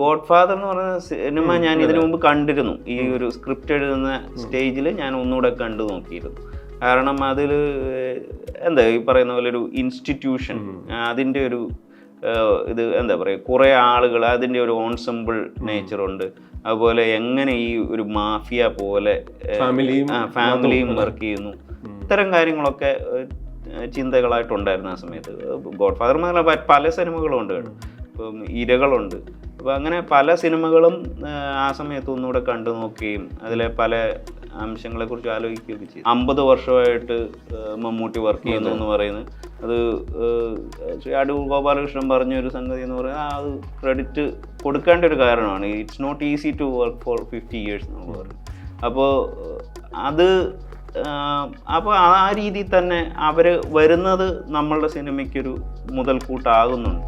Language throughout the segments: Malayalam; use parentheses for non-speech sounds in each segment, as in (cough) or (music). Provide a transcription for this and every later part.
ഗോഡ് ഫാദർ എന്ന് പറയുന്ന സിനിമ ഞാൻ ഇതിനു മുമ്പ് കണ്ടിരുന്നു. ഈ ഒരു സ്ക്രിപ്റ്റ് എഴുതുന്ന സ്റ്റേജിൽ ഞാൻ ഒന്നുകൂടെ കണ്ടു നോക്കിയിരുന്നു. കാരണം അതിൽ എന്താ ഈ പറയുന്ന പോലെ ഒരു ഇൻസ്റ്റിറ്റ്യൂഷൻ അതിന്റെ ഒരു ഇത് എന്താ പറയുക കുറേ ആളുകൾ അതിന്റെ ഒരു ഓൺസെമ്പിൾ നേച്ചറുണ്ട് അതുപോലെ എങ്ങനെ ഈ ഒരു മാഫിയ പോലെ ഫാമിലിയും ഫാമിലിയും വർക്ക് ചെയ്യുന്നു. ഇത്തരം കാര്യങ്ങളൊക്കെ ചിന്തകളായിട്ടുണ്ടായിരുന്നു ആ സമയത്ത്. ഗോഡ് ഫാദർ മാത്രമല്ല പല സിനിമകളും ഉണ്ട് കേട്ടോ. ഇപ്പം ഇരകളുണ്ട്. അപ്പോൾ അങ്ങനെ പല സിനിമകളും ആ സമയത്ത് ഒന്നുകൂടെ കണ്ടു നോക്കുകയും അതിലെ പല അംശങ്ങളെക്കുറിച്ച് ആലോചിക്കുകയൊക്കെ ചെയ്തു. അമ്പത് വർഷമായിട്ട് മമ്മൂട്ടി വർക്ക് ചെയ്യുന്നു എന്ന് പറയുന്നത്. അത് ശ്രീ അടൂർ ഗോപാലകൃഷ്ണൻ പറഞ്ഞ ഒരു സംഗതി എന്ന് പറയുന്നത് ആ, അത് ക്രെഡിറ്റ് കൊടുക്കേണ്ട ഒരു കാരണമാണ്. It's not easy to work for fifty years എന്ന് പറയുന്നത്. അപ്പോൾ അത് അപ്പോൾ ആ രീതിയിൽ തന്നെ അവർ വരുന്നത് നമ്മളുടെ സിനിമയ്ക്കൊരു മുതൽക്കൂട്ടാകുന്നുണ്ട്.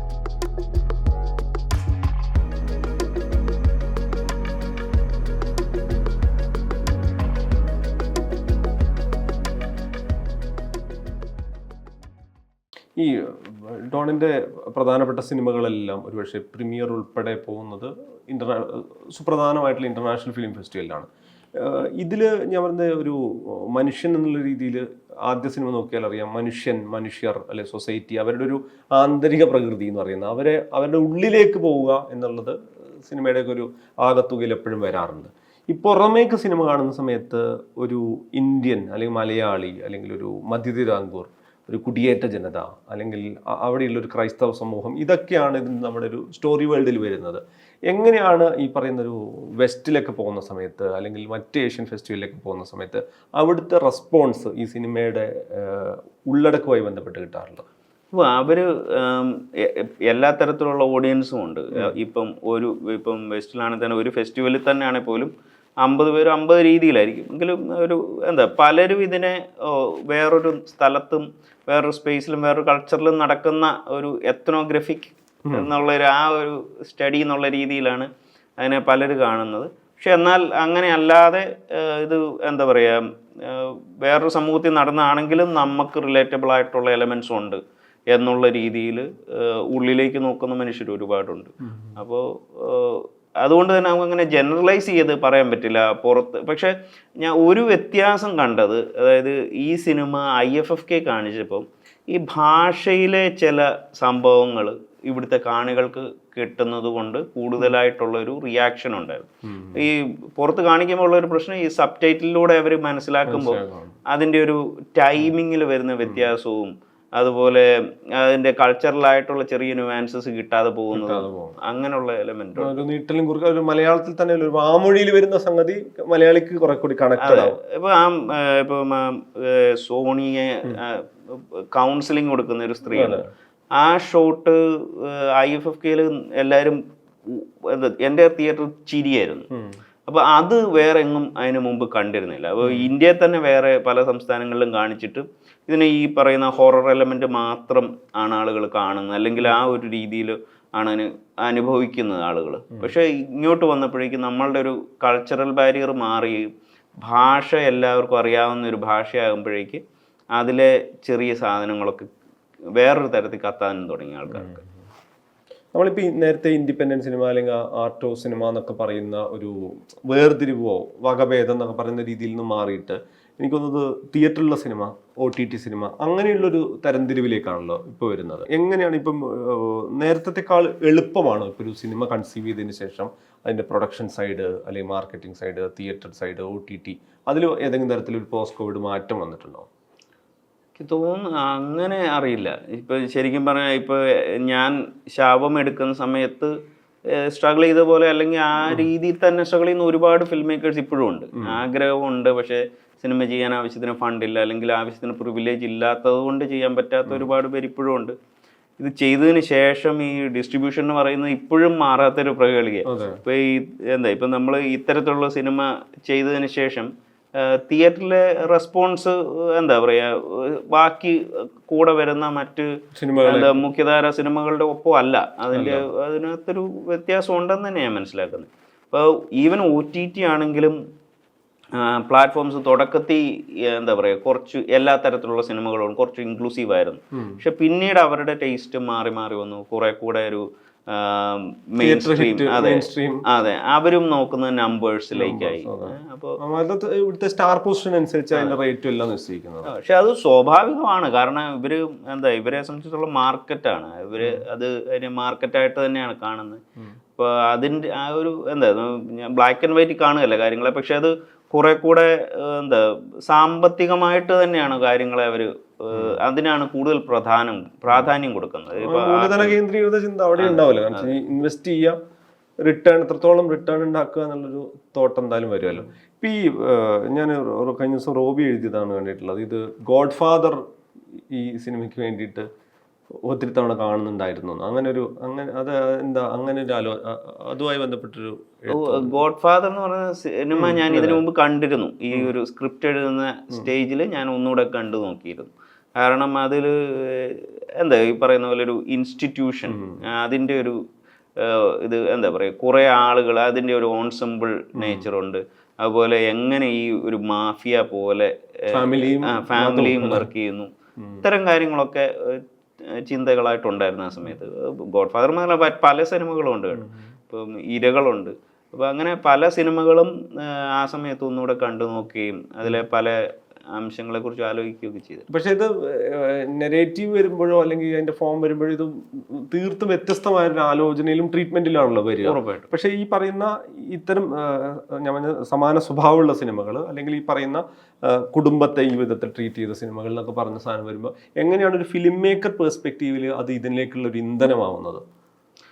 ഈ ഡോണിന്റെ പ്രധാനപ്പെട്ട സിനിമകളെല്ലാം ഒരുപക്ഷെ പ്രീമിയർ ഉൾപ്പെടെ പോകുന്നത് ഇന്റർനാ സുപ്രധാനമായിട്ടുള്ള ഇന്റർനാഷണൽ ഫിലിം ഫെസ്റ്റിവലിലാണ്. ഇതിൽ ഞാൻ പറഞ്ഞ ഒരു മനുഷ്യൻ എന്നുള്ള രീതിയിൽ ആദ്യ സിനിമ നോക്കിയാൽ അറിയാം. മനുഷ്യൻ മനുഷ്യർ അല്ലെ സൊസൈറ്റി അവരുടെ ഒരു ആന്തരിക പ്രകൃതി എന്ന് പറയുന്നത്. അവരെ അവരുടെ ഉള്ളിലേക്ക് പോവുക എന്നുള്ളത് സിനിമയുടെയൊക്കെ ഒരു ആകത്തുകയിൽ എപ്പോഴും വരാറുണ്ട്. ഈ പുറമേക്ക് സിനിമ കാണുന്ന സമയത്ത് ഒരു ഇന്ത്യൻ അല്ലെങ്കിൽ മലയാളി അല്ലെങ്കിൽ ഒരു മധ്യതിരാങ്കൂർ ഒരു കുടിയേറ്റ ജനത അല്ലെങ്കിൽ അവിടെയുള്ള ഒരു ക്രൈസ്തവ സമൂഹം ഇതൊക്കെയാണ് ഇതിന് നമ്മുടെ ഒരു സ്റ്റോറി വേൾഡിൽ വരുന്നത്. എങ്ങനെയാണ് ഈ പറയുന്ന ഒരു വെസ്റ്റിലൊക്കെ പോകുന്ന സമയത്ത് അല്ലെങ്കിൽ മറ്റ് ഏഷ്യൻ ഫെസ്റ്റിവലിലൊക്കെ പോകുന്ന സമയത്ത് അവിടുത്തെ റെസ്പോൺസ് ഈ സിനിമയുടെ ഉള്ളടക്കമായി ഉള്ളടക്കവുമായി ബന്ധപ്പെട്ട് കിട്ടാറുള്ളത്? അപ്പോൾ അവർ എല്ലാ തരത്തിലുള്ള ഓഡിയൻസും ഉണ്ട്. ഇപ്പം ഒരു ഇപ്പം വെസ്റ്റിലാണെങ്കിൽ തന്നെ ഒരു ഫെസ്റ്റിവലിൽ തന്നെയാണെങ്കിൽ പോലും അമ്പത് പേരും അമ്പത് രീതിയിലായിരിക്കും. എങ്കിലും ഒരു എന്താ പലരും ഇതിനെ വേറൊരു സ്ഥലത്തും വേറൊരു സ്പേസിലും വേറൊരു കൾച്ചറിലും നടക്കുന്ന ഒരു എത്നോഗ്രഫിക് എന്നുള്ള ഒരു ആ ഒരു സ്റ്റഡി എന്നുള്ള രീതിയിലാണ് അതിനെ പലരും കാണുന്നത്. പക്ഷെ എന്നാൽ അങ്ങനെ അല്ലാതെ ഇത് എന്താ പറയുക വേറൊരു സമൂഹത്തിൽ നടന്നാണെങ്കിലും നമുക്ക് റിലേറ്റബിൾ ആയിട്ടുള്ള എലമെൻസും ഉണ്ട് എന്നുള്ള രീതിയിൽ ഉള്ളിലേക്ക് നോക്കുന്ന മനുഷ്യർ ഒരുപാടുണ്ട്. അപ്പോൾ അതുകൊണ്ട് തന്നെ നമുക്ക് അങ്ങനെ ജനറലൈസ് ചെയ്ത് പറയാൻ പറ്റില്ല പുറത്ത്. പക്ഷേ ഞാൻ ഒരു വ്യത്യാസം കണ്ടത് അതായത് ഈ cinema I F F K കാണിച്ചപ്പം ഈ ഭാഷയിലെ ചില സംഭവങ്ങൾ ഇവിടുത്തെ കാണികൾക്ക് കിട്ടുന്നത് കൊണ്ട് കൂടുതലായിട്ടുള്ള ഒരു റിയാക്ഷൻ ഉണ്ടായിരുന്നു ഈ പുറത്ത് കാണിക്കുമ്പോൾ ഉള്ള ഒരു പ്രശ്നം ഈ സബ് ടൈറ്റിലൂടെ അവർ മനസ്സിലാക്കുമ്പോൾ അതിന്റെ ഒരു ടൈമിങ്ങിൽ വരുന്ന വ്യത്യാസവും അതുപോലെ അതിന്റെ കൾച്ചറലായിട്ടുള്ള ചെറിയ ന്യൂവാൻസസ് കിട്ടാതെ പോകുന്നത് അങ്ങനെയുള്ള എലമെന്റ് ഒരു നീട്ടലും കുറുക്ക ഒരു മലയാളത്തിൽ തന്നെ ഒരു വാമൊഴിയിൽ വരുന്ന സംഗതി മലയാളിക്ക് കുറെ കൂടി കണക്ട് ഇപ്പൊ ആ ഇപ്പൊ സോണിയെ കൗൺസിലിംഗ് കൊടുക്കുന്ന ഒരു സ്ത്രീയാണ് ആ ഷോട്ട് ഐ എഫ് എഫ് കെയിൽ എല്ലാവരും എന്റെ തിയേറ്റർ ചിരിയായിരുന്നു. അപ്പൊ അപ്പോൾ അത് വേറെ എങ്ങും അതിനു മുമ്പ് കണ്ടിരുന്നില്ല. അപ്പോൾ ഇന്ത്യയിൽ തന്നെ വേറെ പല സംസ്ഥാനങ്ങളിലും കാണിച്ചിട്ട് ഇതിന് ഈ പറയുന്ന ഹൊറർ എലമെന്റ് മാത്രം ആണ് ആളുകൾ കാണുന്നത്. അല്ലെങ്കിൽ ആ ഒരു രീതിയിൽ ആണ് അനുഭവിക്കുന്നത് ആളുകൾ. പക്ഷേ ഇങ്ങോട്ട് വന്നപ്പോഴേക്കും നമ്മളുടെ ഒരു കൾച്ചറൽ ബാരിയർ മാറി. ഭാഷ എല്ലാവർക്കും അറിയാവുന്ന ഒരു ഭാഷയാകുമ്പോഴേക്ക് അതിലെ ചെറിയ സാധനങ്ങളൊക്കെ വേറൊരു തരത്തിൽ കത്താനും തുടങ്ങി ആൾക്കാർക്ക്. നമ്മളിപ്പോൾ ഈ നേരത്തെ ഇൻഡിപെൻഡന്റ് സിനിമ അല്ലെങ്കിൽ ആർട്ടോ സിനിമ എന്നൊക്കെ പറയുന്ന ഒരു വേർതിരിവോ വകഭേദം എന്നൊക്കെ പറയുന്ന രീതിയിൽ നിന്ന് മാറിയിട്ട് എനിക്ക് തോന്നുന്നത് തിയേറ്ററിലുള്ള cinema O T T cinema അങ്ങനെയുള്ളൊരു തരംതിരിവിലേക്കാണല്ലോ ഇപ്പോൾ വരുന്നത്. എങ്ങനെയാണ് ഇപ്പം നേരത്തെക്കാൾ എളുപ്പമാണ് ഇപ്പോൾ ഒരു സിനിമ കൺസീവ് ചെയ്തതിന് ശേഷം അതിന്റെ പ്രൊഡക്ഷൻ സൈഡ് അല്ലെങ്കിൽ marketing side theatre side O T T അതിൽ ഏതെങ്കിലും തരത്തിലൊരു പോസ്റ്റ് കോവിഡ് മാറ്റം വന്നിട്ടുണ്ടോ? എനിക്ക് തോന്നുന്നു അങ്ങനെ അറിയില്ല. ഇപ്പൊ ശരിക്കും പറഞ്ഞാൽ ഇപ്പൊ ഞാൻ ശാപം എടുക്കുന്ന സമയത്ത് സ്ട്രഗിൾ ചെയ്ത പോലെ അല്ലെങ്കിൽ ആ രീതിയിൽ തന്നെ സ്ട്രഗിൾ ചെയ്യുന്ന ഒരുപാട് ഫിലിം മേക്കേഴ്സ് ഇപ്പോഴും ഉണ്ട്. ആഗ്രഹമുണ്ട്. പക്ഷേ സിനിമ ചെയ്യാൻ ആവശ്യത്തിന് ഫണ്ടില്ല അല്ലെങ്കിൽ ആവശ്യത്തിന് പ്രിവിലേജ് ഇല്ലാത്തത് കൊണ്ട് ചെയ്യാൻ പറ്റാത്ത ഒരുപാട് പേര് ഇപ്പോഴും ഉണ്ട്. ഇത് ചെയ്തതിന് ശേഷം ഈ ഡിസ്ട്രിബ്യൂഷൻ എന്ന് പറയുന്നത് ഇപ്പോഴും മാറാത്തൊരു പ്രകേളിക ഇപ്പൊ ഈ എന്താ ഇപ്പൊ നമ്മൾ ഇത്തരത്തിലുള്ള സിനിമ ചെയ്തതിന് ശേഷം തിയേറ്ററിലെ റെസ്പോൺസ് എന്താ പറയാ ബാക്കി കൂടെ വരുന്ന മറ്റ് എന്താ മുഖ്യധാര സിനിമകളുടെ ഒപ്പം അല്ല. അതിന്റെ അതിനകത്തൊരു വ്യത്യാസം ഉണ്ടെന്ന് തന്നെ ഞാൻ മനസ്സിലാക്കുന്നത്. അപ്പോൾ ഈവൻ ഒ ടി ടി ആണെങ്കിലും പ്ലാറ്റ്ഫോംസ് തുടക്കത്തിൽ എന്താ പറയുക കുറച്ച് എല്ലാ തരത്തിലുള്ള സിനിമകളും കുറച്ച് ഇൻക്ലൂസീവ് ആയിരുന്നു. പക്ഷെ പിന്നീട് അവരുടെ ടേസ്റ്റ് മാറി മാറി വന്നു. കുറെ കൂടെ ഒരു മെയിൻ സ്ട്രീം അതെ. അതെ. അവരും നോക്കുന്ന നമ്പേഴ്സിലേക്കായി അപ്പോൾ ഇവിടുത്തെ സ്റ്റാർ പൊസിഷൻ അനുസരിച്ച് അതിന്റെ റേറ്റും എല്ലാം നിശ്ചയിക്കുന്നത്. പക്ഷെ അത് സ്വാഭാവികമാണ്. കാരണം ഇവർ എന്താ ഇവരെ സംബന്ധിച്ചിടത്തോളം മാർക്കറ്റാണ് ഇവർ അത് അതിനെ മാർക്കറ്റായിട്ട് തന്നെയാണ് കാണുന്നത്. അപ്പോൾ അതിന്റെ ആ ഒരു എന്താ ബ്ലാക്ക് ആൻഡ് വൈറ്റ് കാണുകയല്ല കാര്യങ്ങളെ. പക്ഷെ അത് കുറെ കൂടെ എന്താ സാമ്പത്തികമായിട്ട് തന്നെയാണ് കാര്യങ്ങളെ അവർ അതിനാണ് കൂടുതൽ പ്രധാനം പ്രാധാന്യം കൊടുക്കുന്നത്. മൂലധന കേന്ദ്രീകൃത ചിന്ത അവിടെ ഉണ്ടാവില്ല. കാരണം ഇൻവെസ്റ്റ് ചെയ്യാം റിട്ടേൺ എത്രത്തോളം റിട്ടേൺ ഉണ്ടാക്കുക എന്നുള്ളൊരു തോട്ട് എന്തായാലും വരുമല്ലോ. ഇപ്പൊ ഈ ഞാൻ കഴിഞ്ഞ ദിവസം റോബി എഴുതിയതാണ് കണ്ടിട്ടുള്ളത്. ഇത് ഗോഡ് ഫാദർ ഈ സിനിമയ്ക്ക് വേണ്ടിയിട്ട് ഒത്തിരി തവണ കാണുന്നുണ്ടായിരുന്നു അങ്ങനെ ഒരു അങ്ങനെ അത് എന്താ അങ്ങനെ ഒരു ആലോ അതുമായി ബന്ധപ്പെട്ടൊരു. ഗോഡ് ഫാദർ എന്ന് പറയുന്ന സിനിമ ഞാൻ ഇതിനു മുമ്പ് കണ്ടിരുന്നു. ഈ ഒരു സ്ക്രിപ്റ്റ് എഴുതുന്ന സ്റ്റേജിൽ ഞാൻ ഒന്നുകൂടെ കണ്ടു നോക്കിയിരുന്നു. കാരണം അതിൽ എന്താ ഈ പറയുന്ന പോലെ ഒരു ഇൻസ്റ്റിറ്റ്യൂഷൻ അതിന്റെ ഒരു ഇത് എന്താ പറയുക കുറേ ആളുകൾ അതിന്റെ ഒരു ഓൺസംബിൾ നേച്ചറുണ്ട് അതുപോലെ എങ്ങനെ ഈ ഒരു മാഫിയ പോലെ ഫാമിലിയും വർക്ക് ചെയ്യുന്നു. ഇത്തരം കാര്യങ്ങളൊക്കെ ചിന്തകളായിട്ടുണ്ടായിരുന്നു ആ സമയത്ത്. ഗോഡ് ഫാദർ മാത്രമല്ല പല സിനിമകളും ഉണ്ട് കേട്ടോ. ഇപ്പം ഇരകളുണ്ട്. അപ്പോൾ അങ്ങനെ പല സിനിമകളും ആ സമയത്ത് ഒന്നുകൂടെ കണ്ടു നോക്കുകയും അതിലെ പല അംശങ്ങളെക്കുറിച്ച് ആലോചിക്കുകയൊക്കെ ചെയ്തു. പക്ഷേ ഇത് നെഗറ്റീവ് വരുമ്പോഴോ അല്ലെങ്കിൽ അതിന്റെ ഫോം വരുമ്പോഴോ ഇത് തീർത്തും വ്യത്യസ്തമായ ഒരു ആലോചനയിലും ട്രീറ്റ്മെന്റിലാണല്ലോ വരിക. ഉറപ്പായിട്ടും. പക്ഷേ ഈ പറയുന്ന ഇത്തരം ഞാൻ പറഞ്ഞ സമാന സ്വഭാവമുള്ള സിനിമകൾ അല്ലെങ്കിൽ ഈ പറയുന്ന കുടുംബത്തെ ഈ വിധത്തിൽ ട്രീറ്റ് ചെയ്ത സിനിമകൾ എന്നൊക്കെ പറഞ്ഞ സാധനം വരുമ്പോൾ എങ്ങനെയാണ് ഒരു ഫിലിം മേക്കർ പേഴ്സ്പെക്റ്റീവിൽ അത് ഇതിലേക്കുള്ള ഒരു ഇന്ധനമാവുന്നത്?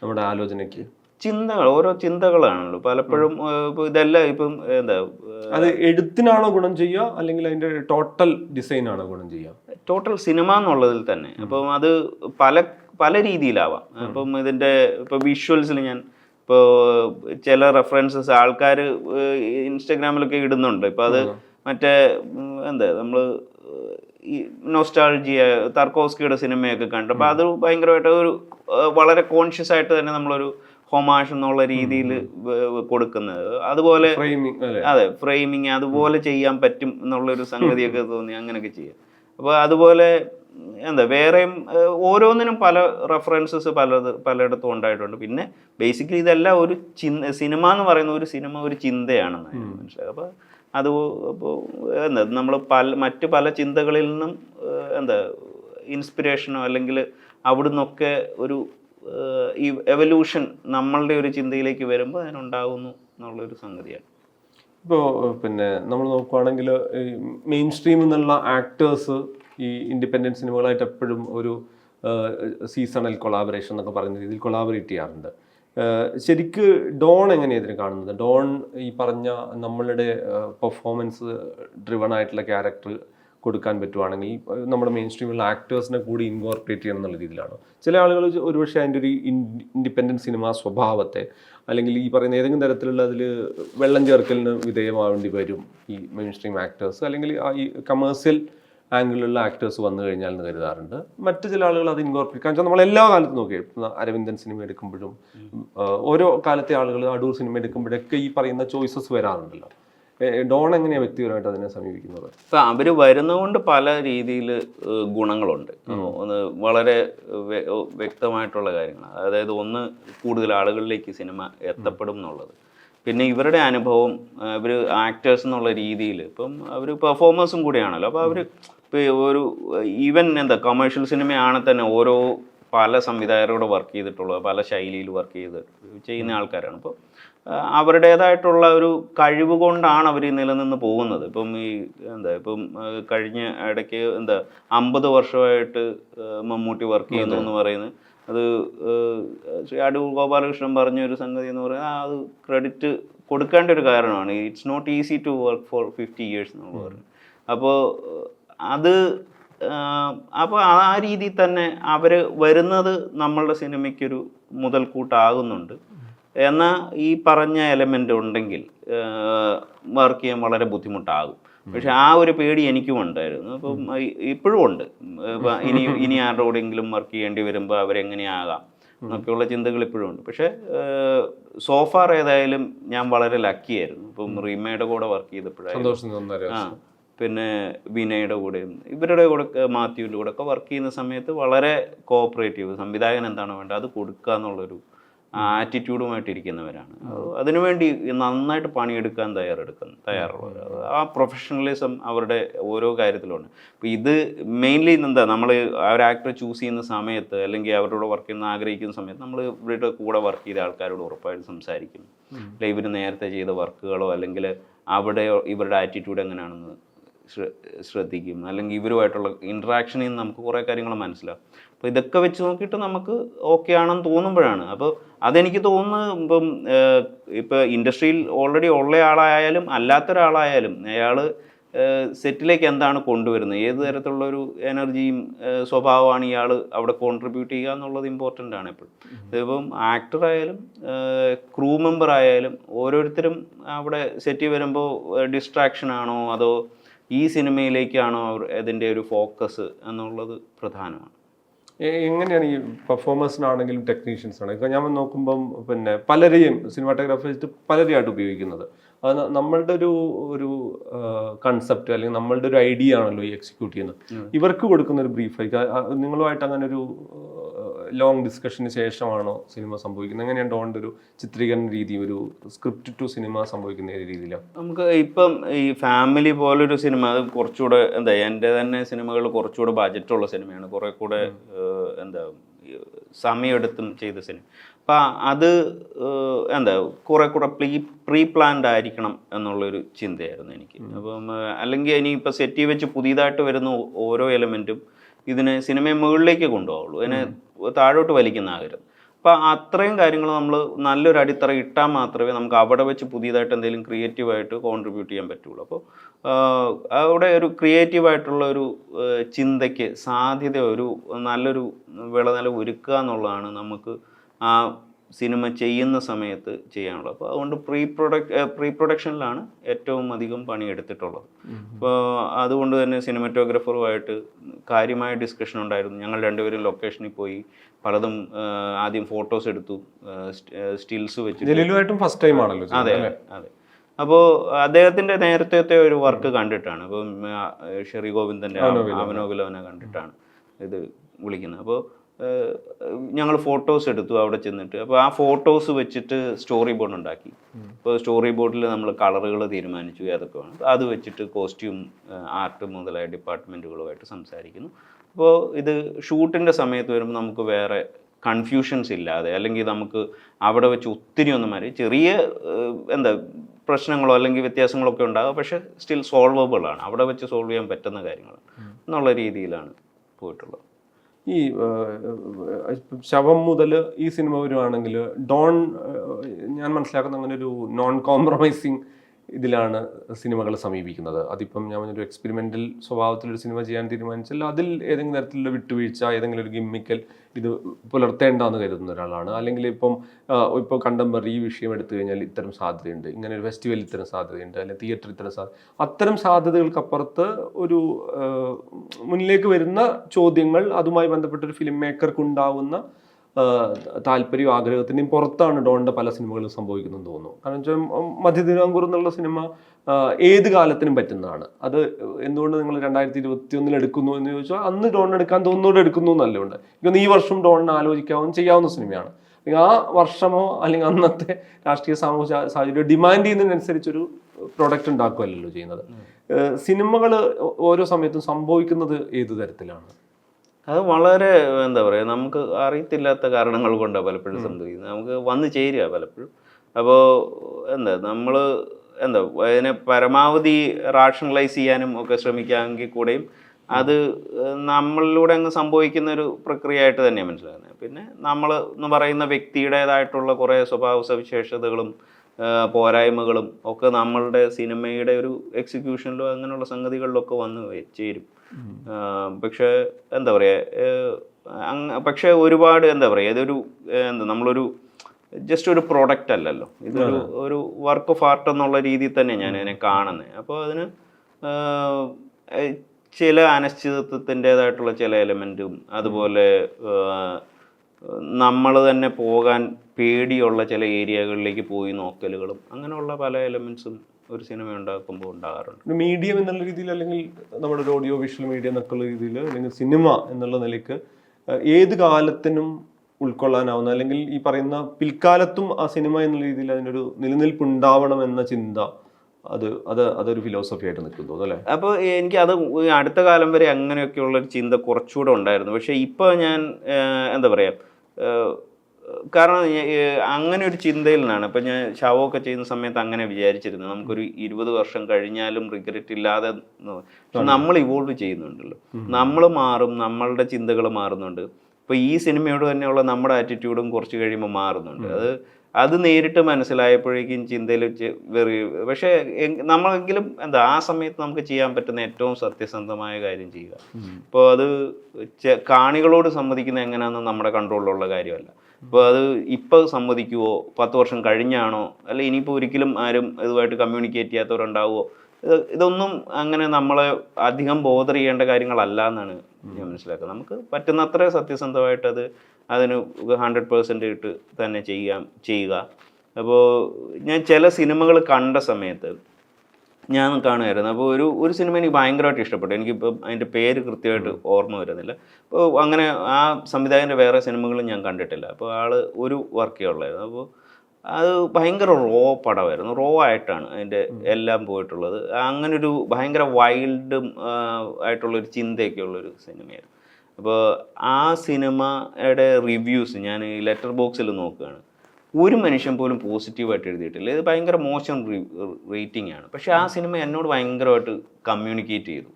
നമ്മുടെ ആലോചനയ്ക്ക്. ചിന്തകൾ ഓരോ ചിന്തകളാണല്ലോ. പലപ്പോഴും ഇതെല്ലാം ഇപ്പം എന്താ അത് എഴുത്തിനാണോ ഗുണം ചെയ്യുക? അല്ലെങ്കിൽ അതിന്റെ ടോട്ടൽ ഡിസൈൻ ആണോ ഗുണം ചെയ്യുക? ടോട്ടൽ സിനിമ എന്നുള്ളതിൽ തന്നെ. അപ്പം അത് പല പല രീതിയിലാവാം. അപ്പം ഇതിന്റെ ഇപ്പൊ വിഷ്വൽസിൽ ഞാൻ ഇപ്പോ ചില റെഫറൻസസ് ആൾക്കാർ ഇൻസ്റ്റഗ്രാമിലൊക്കെ ഇടുന്നുണ്ട്. ഇപ്പൊ അത് മറ്റേ എന്താ നമ്മൾ ഈ നൊസ്റ്റാൾജിയ തർക്കോസ്കിയുടെ സിനിമയൊക്കെ കണ്ടു. അപ്പോൾ അത് ഭയങ്കരമായിട്ട് ഒരു വളരെ കോൺഷ്യസ് ആയിട്ട് തന്നെ നമ്മളൊരു ഹൊമാഷ് എന്നുള്ള രീതിയിൽ കൊടുക്കുന്നത്. അതുപോലെ അതെ ഫ്രെയിമിങ് അതുപോലെ ചെയ്യാൻ പറ്റും എന്നുള്ളൊരു സംഗതിയൊക്കെ തോന്നി അങ്ങനെയൊക്കെ ചെയ്യാം. അപ്പോൾ അതുപോലെ എന്താ വേറെയും ഓരോന്നിനും പല റെഫറൻസസ് പലത് പലയിടത്തും ഉണ്ടായിട്ടുണ്ട്. പിന്നെ ബേസിക്കലി ഇതെല്ലാം ഒരു ചിന്ത സിനിമ എന്ന് പറയുന്ന ഒരു സിനിമ ഒരു ചിന്തയാണെന്ന് അപ്പൊ അപ്പോൾ അത് അപ്പോൾ എന്താ നമ്മൾ പല മറ്റു പല ചിന്തകളിൽ നിന്നും എന്താ ഇൻസ്പിറേഷനോ അല്ലെങ്കിൽ അവിടുന്നൊക്കെ ഒരു ഈ എവല്യൂഷൻ നമ്മളുടെ ഒരു ചിന്തയിലേക്ക് വരുമ്പോൾ അതിനുണ്ടാകുന്നു എന്നുള്ളൊരു സംഗതിയാണ്. ഇപ്പോൾ പിന്നെ നമ്മൾ നോക്കുവാണെങ്കിൽ മെയിൻ സ്ട്രീം എന്നുള്ള ആക്ടേഴ്സ് ഈ ഇൻഡിപെൻഡന്റ് സിനിമകളായിട്ട് എപ്പോഴും ഒരു സീസണൽ കൊളാബറേഷൻ എന്നൊക്കെ പറയുന്ന രീതിയിൽ കൊളാബറേറ്റ് ചെയ്യാറുണ്ട്. ശരിക്ക് ഡോൺ എങ്ങനെയാണ് ഇതിന് കാണുന്നത്? ഡോൺ ഈ പറഞ്ഞ നമ്മളുടെ പെർഫോമൻസ് ഡ്രിവൺ ആയിട്ടുള്ള ക്യാരക്ടർ കൊടുക്കാൻ പറ്റുവാണെങ്കിൽ നമ്മുടെ മെയിൻ സ്ട്രീമിലുള്ള ആക്ടേഴ്സിനെ കൂടി ഇൻകോർപ്പറേറ്റ് ചെയ്യണം എന്നുള്ള രീതിയിലാണ്. ചില ആളുകൾ ഒരുപക്ഷെ അതിന്റെ ഒരു ഇൻഡിപെൻഡന്റ് സിനിമ സ്വഭാവത്തെ അല്ലെങ്കിൽ ഈ പറയുന്ന ഏതെങ്കിലും തരത്തിലുള്ള അതിൽ വെള്ളം ചേർക്കലിന് വിധേയമാവേണ്ടി വരും ഈ മെയിൻ സ്ട്രീം ആക്ടേഴ്സ് അല്ലെങ്കിൽ ആ ഈ കമേഴ്സ്യൽ ആംഗിളിലുള്ള ആക്ടേഴ്സ് വന്നു കഴിഞ്ഞാൽ എന്ന് കരുതാറുണ്ട്. മറ്റു ചില ആളുകൾ അത് ഇൻകോർപ്പറേറ്റ് കാരണം വെച്ചാൽ നമ്മൾ എല്ലാ കാലത്തും നോക്കി അരവിന്ദൻ സിനിമ എടുക്കുമ്പോഴും ഓരോ കാലത്തെ ആളുകൾ അടൂർ സിനിമ എടുക്കുമ്പോഴൊക്കെ ഈ പറയുന്ന ചോയ്സസ് വരാറുണ്ടല്ലോ. ഡോൺ എങ്ങനെയാണ് വ്യക്തിപരമായിട്ട് അതിനെ സമീപിക്കുന്നത്? ഇപ്പം അവർ വരുന്നതുകൊണ്ട് പല രീതിയിൽ ഗുണങ്ങളുണ്ട്. ഒന്ന് വളരെ വ്യക്തമായിട്ടുള്ള കാര്യങ്ങൾ അതായത് ഒന്ന് കൂടുതൽ ആളുകളിലേക്ക് സിനിമ എത്തപ്പെടും എന്നുള്ളത്. പിന്നെ ഇവരുടെ അനുഭവം ഇവർ ആക്ടേഴ്സ് എന്നുള്ള രീതിയിൽ ഇപ്പം അവർ പെർഫോമേഴ്സും കൂടിയാണല്ലോ. അപ്പോൾ അവർ ഇപ്പോൾ ഒരു ഈവൻ എന്താ കൊമേഴ്ഷ്യൽ സിനിമയാണെങ്കിൽ തന്നെ ഓരോ പല സംവിധായകരോട് വർക്ക് ചെയ്തിട്ടുള്ളത് പല ശൈലിയിൽ വർക്ക് ചെയ്ത് ചെയ്യുന്ന ആൾക്കാരാണ്. അപ്പോൾ അവരുടേതായിട്ടുള്ള ഒരു കഴിവ് കൊണ്ടാണ് അവർ നിലനിന്ന് പോകുന്നത്. ഇപ്പം ഈ എന്താ ഇപ്പം കഴിഞ്ഞ ഇടയ്ക്ക് എന്താ അമ്പത് വർഷമായിട്ട് മമ്മൂട്ടി വർക്ക് ചെയ്യുന്നു എന്ന് പറയുന്നത്. അത് ശ്രീ അടൂർ ഗോപാലകൃഷ്ണൻ പറഞ്ഞ ഒരു സംഗതി എന്ന് പറയുന്നത് അത് ക്രെഡിറ്റ് കൊടുക്കേണ്ട ഒരു കാരണമാണ്. It's not easy to work for fifty years എന്ന് പറയുന്നത്. അപ്പോൾ അത് അപ്പോൾ ആ രീതിയിൽ തന്നെ അവർ വരുന്നത് നമ്മളുടെ സിനിമയ്ക്കൊരു മുതൽക്കൂട്ടാകുന്നുണ്ട്. എന്നാൽ ഈ പറഞ്ഞ എലമെന്റ് ഉണ്ടെങ്കിൽ വർക്ക് ചെയ്യാൻ വളരെ ബുദ്ധിമുട്ടാകും. പക്ഷെ ആ ഒരു പേടി എനിക്കും ഉണ്ടായിരുന്നു. അപ്പം ഇപ്പോഴും ഉണ്ട്. ഇനി ഇനി ആരോടെങ്കിലും വർക്ക് ചെയ്യേണ്ടി വരുമ്പോൾ അവരെങ്ങനെയാകാം എന്നൊക്കെയുള്ള ചിന്തകൾ ഇപ്പോഴും ഉണ്ട്. പക്ഷേ സോഫാർ ഏതായാലും ഞാൻ വളരെ ലക്കിയായിരുന്നു ഇപ്പം റീമയുടെ കൂടെ വർക്ക് ചെയ്തപ്പോഴായിരുന്നു പിന്നെ വിനയുടെ കൂടെയും ഇവരുടെ കൂടെ മാത്യുവിന്റെ കൂടെ ഒക്കെ വർക്ക് ചെയ്യുന്ന സമയത്ത് വളരെ കോപ്പറേറ്റീവ് സംവിധായകൻ എന്താണ് വേണ്ടത്? അത് കൊടുക്കുക എന്നുള്ളൊരു ആറ്റിറ്റ്യൂഡുമായിട്ട് ഇരിക്കുന്നവരാണ്. അതിനുവേണ്ടി നന്നായിട്ട് പണിയെടുക്കാൻ തയ്യാറെടുക്കുന്ന തയ്യാറുള്ളവർ ആ പ്രൊഫഷണലിസം അവരുടെ ഓരോ കാര്യത്തിലുണ്ട്. അപ്പോൾ ഇത് മെയിൻലി എന്താ നമ്മൾ ആ ഒരു ആക്ടറെ ചൂസ് ചെയ്യുന്ന സമയത്ത് അല്ലെങ്കിൽ അവരോട് വർക്ക് ചെയ്യുന്ന ആഗ്രഹിക്കുന്ന സമയത്ത് നമ്മൾ ഇവരുടെ കൂടെ വർക്ക് ചെയ്ത ആൾക്കാരോട് ഉറപ്പായിട്ട് സംസാരിക്കും. അല്ലെ ഇവർ നേരത്തെ ചെയ്ത വർക്കുകളോ അല്ലെങ്കിൽ അവിടെ ഇവരുടെ ആറ്റിറ്റ്യൂഡ് എങ്ങനെയാണെന്ന് ശ്രദ്ധിക്കും. അല്ലെങ്കിൽ ഇവരുമായിട്ടുള്ള ഇൻട്രാക്ഷനിൽ നിന്ന് നമുക്ക് കുറേ കാര്യങ്ങൾ മനസ്സിലാവും. അപ്പോൾ ഇതൊക്കെ വെച്ച് നോക്കിയിട്ട് നമുക്ക് ഓക്കെ ആണെന്ന് തോന്നുമ്പോഴാണ്. അപ്പോൾ അതെനിക്ക് തോന്നുന്നു ഇപ്പം ഇപ്പോൾ ഇൻഡസ്ട്രിയിൽ ഓൾറെഡി ഉള്ള ആളായാലും അല്ലാത്ത ഒരാളായാലും അയാൾ സെറ്റിലേക്ക് എന്താണ് കൊണ്ടുവരുന്നത്? ഏത് തരത്തിലുള്ള ഒരു എനർജിയും സ്വഭാവമാണ് ഇയാൾ അവിടെ കോൺട്രിബ്യൂട്ട് ചെയ്യുക എന്നുള്ളത് ഇമ്പോർട്ടന്റ് ആണ് എപ്പോഴും. അതിപ്പം ആക്ടറായാലും ക്രൂ മെമ്പർ ആയാലും ഓരോരുത്തരും അവിടെ സെറ്റിൽ വരുമ്പോൾ ഡിസ്ട്രാക്ഷൻ ആണോ? അതോ ഈ സിനിമയിലേക്കാണോ അവർ അതിന്റെ ഒരു ഫോക്കസ് എന്നുള്ളത് പ്രധാനമാണ്. എങ്ങനെയാണ് ഈ പെർഫോമൻസിനാണെങ്കിലും ടെക്നീഷ്യൻസ് ആണ് ഇപ്പൊ ഞാൻ നോക്കുമ്പം പിന്നെ പലരെയും സിനിമാറ്റോഗ്രാഫേഴ്സ് പലരെയായിട്ട് ഉപയോഗിക്കുന്നത്. അത് നമ്മളുടെ ഒരു ഒരു കൺസെപ്റ്റ് അല്ലെങ്കിൽ നമ്മളുടെ ഒരു ഐഡിയ ആണല്ലോ ഈ എക്സിക്യൂട്ട് ചെയ്യുന്നത്. ഇവർക്ക് കൊടുക്കുന്ന ഒരു ബ്രീഫ് ആയിരിക്കും. നിങ്ങളുമായിട്ട് അങ്ങനെ ഒരു ലോങ് ഡിസ്കഷന് ശേഷമാണോ സിനിമ സംഭവിക്കുന്നത്? എങ്ങനെയാണ് ഡോണ്ട് ഒരു ചിത്രീകരണ രീതി ഒരു സ്ക്രിപ്റ്റ് ടു സിനിമ സംഭവിക്കുന്ന രീതിയിലാണ് നമുക്ക് ഇപ്പം ഈ ഫാമിലി പോലൊരു സിനിമ അത് കുറച്ചുകൂടെ എന്താ എന്റെ തന്നെ സിനിമകൾ കുറച്ചുകൂടെ ബജറ്റുള്ള സിനിമയാണ് കുറേ കൂടെ എന്താ സമയമെടുത്തും ചെയ്ത സിനിമ അപ്പം അത് എന്താ കുറേ കൂടെ പ്രീ പ്രീ പ്ലാൻഡ് ആയിരിക്കണം എന്നുള്ളൊരു ചിന്തയായിരുന്നു എനിക്ക്. അപ്പം അല്ലെങ്കിൽ ഇനി ഇപ്പം സെറ്റിൽ വെച്ച് പുതിയതായിട്ട് വരുന്ന ഓരോ എലമെന്റും ഇതിനെ സിനിമയെ മുകളിലേക്ക് കൊണ്ടുപോകുള്ളൂ അതിനെ താഴോട്ട് വലിക്കുന്നാകരുത് അപ്പം അത്രയും കാര്യങ്ങൾ നമ്മൾ നല്ലൊരു അടിത്തറ ഇട്ടാൽ മാത്രമേ നമുക്ക് അവിടെ വെച്ച് പുതിയതായിട്ട് എന്തെങ്കിലും ക്രിയേറ്റീവായിട്ട് കോൺട്രിബ്യൂട്ട് ചെയ്യാൻ പറ്റുള്ളൂ അപ്പോൾ അവിടെ ഒരു ക്രിയേറ്റീവായിട്ടുള്ള ഒരു ചിന്തയ്ക്ക് സാധ്യത ഒരു നല്ലൊരു വിളനില ഒരുക്കുക എന്നുള്ളതാണ് നമുക്ക് ആ സിനിമ ചെയ്യുന്ന സമയത്ത് ചെയ്യാനുള്ളത്. അപ്പോൾ അതുകൊണ്ട് പ്രീ പ്രൊഡക്ട് പ്രീ പ്രൊഡക്ഷനിലാണ് ഏറ്റവും അധികം പണിയെടുത്തിട്ടുള്ളത്. അപ്പോൾ അതുകൊണ്ട് തന്നെ സിനിമറ്റോഗ്രാഫറുമായിട്ട് കാര്യമായ ഡിസ്കഷൻ ഉണ്ടായിരുന്നു. ഞങ്ങൾ രണ്ടുപേരും ലൊക്കേഷനിൽ പോയി പലതും ആദ്യം ഫോട്ടോസ് എടുത്തു സ്റ്റിൽസ് വെച്ച് ഫസ്റ്റ് ടൈം ആണല്ലോ അതെ അതെ അതെ. അപ്പോൾ അദ്ദേഹത്തിന്റെ നേരത്തെ ഒരു വർക്ക് കണ്ടിട്ടാണ്. അപ്പം ഷെറി ഷെറി അവനോ. അവനോവിലവനെ കണ്ടിട്ടാണ് ഇത് വിളിക്കുന്നത്. അപ്പോൾ ഞങ്ങൾ ഫോട്ടോസ് എടുത്തു അവിടെ ചെന്നിട്ട്. അപ്പോൾ ആ ഫോട്ടോസ് വെച്ചിട്ട് സ്റ്റോറി ബോർഡ് ഉണ്ടാക്കി. അപ്പോൾ സ്റ്റോറി ബോർഡിൽ നമ്മൾ കളറുകൾ തീരുമാനിച്ചു ഏതൊക്കെയാണ് അത് വെച്ചിട്ട് കോസ്റ്റ്യൂം ആർട്ട് മുതലായ ഡിപ്പാർട്ട്മെന്റുകളുമായിട്ട് സംസാരിക്കുന്നു. അപ്പോൾ ഇത് ഷൂട്ടിന്റെ സമയത്ത് വരുമ്പോൾ നമുക്ക് വേറെ കൺഫ്യൂഷൻസ് ഇല്ലാതെ അല്ലെങ്കിൽ നമുക്ക് അവിടെ വെച്ച് ഒത്തിരി ഒന്നും മാറി ചെറിയ എന്താ പ്രശ്നങ്ങളോ അല്ലെങ്കിൽ വ്യത്യാസങ്ങളോ ഒക്കെ ഉണ്ടാകും. പക്ഷേ സ്റ്റിൽ സോൾവബിൾ ആണ്. അവിടെ വെച്ച് സോൾവ് ചെയ്യാൻ പറ്റുന്ന കാര്യങ്ങൾ എന്നുള്ള രീതിയിലാണ് പോയിട്ടുള്ളത്. ഈ ശവം മുതൽ ഈ സിനിമ വരുവാണെങ്കിൽ ഡോൺ ഞാൻ മനസ്സിലാക്കുന്ന അങ്ങനെ ഒരു നോൺ കോംപ്രമൈസിങ് ഇതിലാണ് സിനിമകൾ സമീപിക്കുന്നത്. അതിപ്പം ഞാൻ പറഞ്ഞൊരു എക്സ്പെരിമെന്റൽ സ്വഭാവത്തിലൊരു സിനിമ ചെയ്യാൻ തീരുമാനിച്ചാൽ അതിൽ ഏതെങ്കിലും തരത്തിലുള്ള വിട്ടുവീഴ്ച ഏതെങ്കിലും ഒരു ഗിമ്മിക്കൽ ഇത് പുലർത്തേണ്ടെന്ന് കരുതുന്ന ഒരാളാണ്. അല്ലെങ്കിൽ ഇപ്പം ഇപ്പോൾ കണ്ടംപററി ഈ വിഷയം എടുത്തു കഴിഞ്ഞാൽ ഇത്തരം സാധ്യതയുണ്ട്. ഇങ്ങനെ ഒരു ഫെസ്റ്റിവൽ ഇത്തരം സാധ്യതയുണ്ട്. അല്ലെങ്കിൽ തിയേറ്റർ ഇത്തരം സാധ്യത അത്തരം സാധ്യതകൾക്കപ്പുറത്ത് ഒരു മുന്നിലേക്ക് വരുന്ന ചോദ്യങ്ങൾ അതുമായി ബന്ധപ്പെട്ട ഒരു ഫിലിം മേക്കർക്ക് ഉണ്ടാവുന്ന ആ, താല്പര്യവും ആഗ്രഹത്തിന്റെയും പുറത്താണ് ഡോണിന്റെ പല സിനിമകളും സംഭവിക്കുന്നതെന്ന് തോന്നുന്നു. കാരണം വെച്ചാൽ മധ്യ തിരുവാങ്കൂർ എന്നുള്ള സിനിമ ഏത് കാലത്തിനും പറ്റുന്നതാണ്. അത് എന്തുകൊണ്ട് നിങ്ങൾ രണ്ടായിരത്തി ഇരുപത്തി ഒന്നിൽ എടുക്കുന്നു എന്ന് ചോദിച്ചാൽ അന്ന് ഡോൺ എടുക്കാൻ തോന്നുന്നോട് എടുക്കുന്നു എന്നല്ലുണ്ട് ഇന്ന് ഈ വർഷം ഡോണിന് ആലോചിക്കാവുന്ന ചെയ്യാവുന്ന സിനിമയാണ്. അല്ലെങ്കിൽ ആ വർഷമോ അല്ലെങ്കിൽ അന്നത്തെ രാഷ്ട്രീയ സാമൂഹ്യ സാഹചര്യം ഡിമാൻഡ് ചെയ്യുന്നതിനനുസരിച്ചൊരു പ്രൊഡക്റ്റ് ഉണ്ടാക്കുകയല്ലല്ലോ ചെയ്യുന്നത്. സിനിമകൾ ഓരോ സമയത്തും സംഭവിക്കുന്നത് ഏത് തരത്തിലാണ്? അത് വളരെ എന്താ പറയുക നമുക്ക് അറിയത്തില്ലാത്ത കാരണങ്ങൾ കൊണ്ടാണ് പലപ്പോഴും സംഭവിക്കുന്നത്. നമുക്ക് വന്നു ചേരുക പലപ്പോഴും. അപ്പോൾ എന്താ നമ്മൾ എന്താ അതിനെ പരമാവധി റാഷണലൈസ് ചെയ്യാനും ഒക്കെ ശ്രമിക്കാമെങ്കിൽ കൂടെയും അത് നമ്മളിലൂടെ അങ്ങ് സംഭവിക്കുന്ന ഒരു പ്രക്രിയയായിട്ട് തന്നെയാണ് മനസ്സിലാകുന്നത്. പിന്നെ നമ്മൾ എന്ന് പറയുന്ന വ്യക്തിയുടേതായിട്ടുള്ള കുറേ സ്വഭാവ സവിശേഷതകളും പോരായ്മകളും ഒക്കെ നമ്മളുടെ സിനിമയുടെ ഒരു എക്സിക്യൂഷനിലോ അങ്ങനെയുള്ള സംഗതികളിലൊക്കെ വന്ന് ചേരും. പക്ഷേ എന്താ പറയുക പക്ഷേ ഒരുപാട് എന്താ പറയുക ഇതൊരു എന്താ നമ്മളൊരു ജസ്റ്റ് ഒരു പ്രോഡക്റ്റ് അല്ലല്ലോ. ഇതൊരു ഒരു വർക്ക് ഓഫ് ആർട്ട് എന്നുള്ള രീതിയിൽ തന്നെ ഞാൻ ഇതിനെ കാണുന്നത് അപ്പോൾ അതിന് ചില അനിശ്ചിതത്വത്തിന്റെതായിട്ടുള്ള ചില എലമെന്റും അതുപോലെ നമ്മൾ തന്നെ പോകാൻ പേടിയുള്ള ചില ഏരിയകളിലേക്ക് പോയി നോക്കലുകളും അങ്ങനെയുള്ള പല എലമെൻസും ഒരു സിനിമ ഉണ്ടാക്കുമ്പോൾ ഉണ്ടാകാറുണ്ട്. മീഡിയം എന്നുള്ള രീതിയിൽ അല്ലെങ്കിൽ നമ്മുടെ ഒരു ഓഡിയോ വിഷ്വൽ മീഡിയ എന്നൊക്കെയുള്ള രീതിയിൽ അല്ലെങ്കിൽ സിനിമ എന്നുള്ള നിലയ്ക്ക് ഏത് കാലത്തിനും ഉൾക്കൊള്ളാനാവുന്ന അല്ലെങ്കിൽ ഈ പറയുന്ന പിൽക്കാലത്തും ആ സിനിമ എന്നുള്ള രീതിയിൽ അതിനൊരു നിലനിൽപ്പ് ഉണ്ടാവണം എന്ന ചിന്ത അത് അത് അതൊരു ഫിലോസഫി ആയിട്ട് നിൽക്കുന്നു അല്ലേ? അപ്പോൾ എനിക്ക് അത് അടുത്ത കാലം വരെ അങ്ങനെയൊക്കെയുള്ള ഒരു ചിന്ത കുറച്ചുകൂടെ ഉണ്ടായിരുന്നു. പക്ഷേ ഇപ്പോൾ ഞാൻ എന്താ പറയുക കാരണം അങ്ങനെ ഒരു ചിന്തയിൽ നിന്നാണ്. ഇപ്പം ഞാൻ ശവമൊക്കെ ചെയ്യുന്ന സമയത്ത് അങ്ങനെ വിചാരിച്ചിരുന്നു. നമുക്കൊരു ഇരുപത് വർഷം കഴിഞ്ഞാലും റിഗ്രറ്റ് ഇല്ലാതെ നമ്മൾ ഇവോൾവ് ചെയ്യുന്നുണ്ടല്ലോ. നമ്മൾ മാറും നമ്മളുടെ ചിന്തകൾ മാറുന്നുണ്ട്. ഇപ്പോൾ ഈ സിനിമയോട് തന്നെയുള്ള നമ്മുടെ ആറ്റിറ്റ്യൂഡും കുറച്ച് കഴിയുമ്പോൾ മാറുന്നുണ്ട്. അത് അത് നേരിട്ട് മനസ്സിലായപ്പോഴേക്കും ചിന്തയിൽ വെറി പക്ഷേ നമ്മളെങ്കിലും എന്താ ആ സമയത്ത് നമുക്ക് ചെയ്യാൻ പറ്റുന്ന ഏറ്റവും സത്യസന്ധമായ കാര്യം ചെയ്യുക. ഇപ്പോൾ അത് കാണികളോട് സമ്മതിക്കുന്ന എങ്ങനെയാണെന്ന് നമ്മുടെ കൺട്രോളിലുള്ള കാര്യമല്ല. ഇപ്പോൾ അത് ഇപ്പോൾ സമ്മതിക്കുവോ പത്ത് വർഷം കഴിഞ്ഞാണോ അല്ല ഇനിയിപ്പോൾ ഒരിക്കലും ആരും ഇതുമായിട്ട് കമ്മ്യൂണിക്കേറ്റ് ചെയ്യാത്തവരുണ്ടാവുമോ ഇത് ഇതൊന്നും അങ്ങനെ നമ്മളെ അധികം ബോധർ ചെയ്യേണ്ട കാര്യങ്ങളല്ല എന്നാണ് ഞാൻ മനസ്സിലാക്കുന്നത്. നമുക്ക് പറ്റുന്നത്ര സത്യസന്ധമായിട്ട് അത് അതിന് ഹൺഡ്രഡ് പേഴ്സന്റ് ഇട്ട് തന്നെ ചെയ്യാം ചെയ്യുക. അപ്പോൾ ഞാൻ ചില സിനിമകൾ കണ്ട സമയത്ത് ഞാൻ കാണുമായിരുന്നു. അപ്പോൾ ഒരു ഒരു സിനിമ എനിക്ക് ഭയങ്കരമായിട്ട് ഇഷ്ടപ്പെട്ടു. എനിക്കിപ്പോൾ അതിന്റെ പേര് കൃത്യമായിട്ട് ഓർമ്മ വരുന്നില്ല. അപ്പോൾ അങ്ങനെ ആ സംവിധായകന്റെ വേറെ സിനിമകളും ഞാൻ കണ്ടിട്ടില്ല. അപ്പോൾ ആൾ ഒരു വർക്കേ ഉള്ളായിരുന്നു. അപ്പോൾ അത് ഭയങ്കര റോ പടമായിരുന്നു. റോ ആയിട്ടാണ് അതിന്റെ എല്ലാം പോയിട്ടുള്ളത്. അങ്ങനൊരു ഭയങ്കര വൈൽഡും ആയിട്ടുള്ളൊരു ചിന്തയൊക്കെ ഉള്ളൊരു സിനിമയായിരുന്നു. അപ്പോൾ ആ സിനിമയുടെ റിവ്യൂസ് ഞാൻ ഈ ലെറ്റർ ബോക്സിൽ നോക്കുകയാണ്. ഒരു മനുഷ്യൻ പോലും പോസിറ്റീവായിട്ട് എഴുതിയിട്ടില്ല. ഇത് ഭയങ്കര മോശം റേറ്റിംഗ് ആണ്. പക്ഷെ ആ സിനിമ എന്നോട് ഭയങ്കരമായിട്ട് കമ്മ്യൂണിക്കേറ്റ് ചെയ്തു.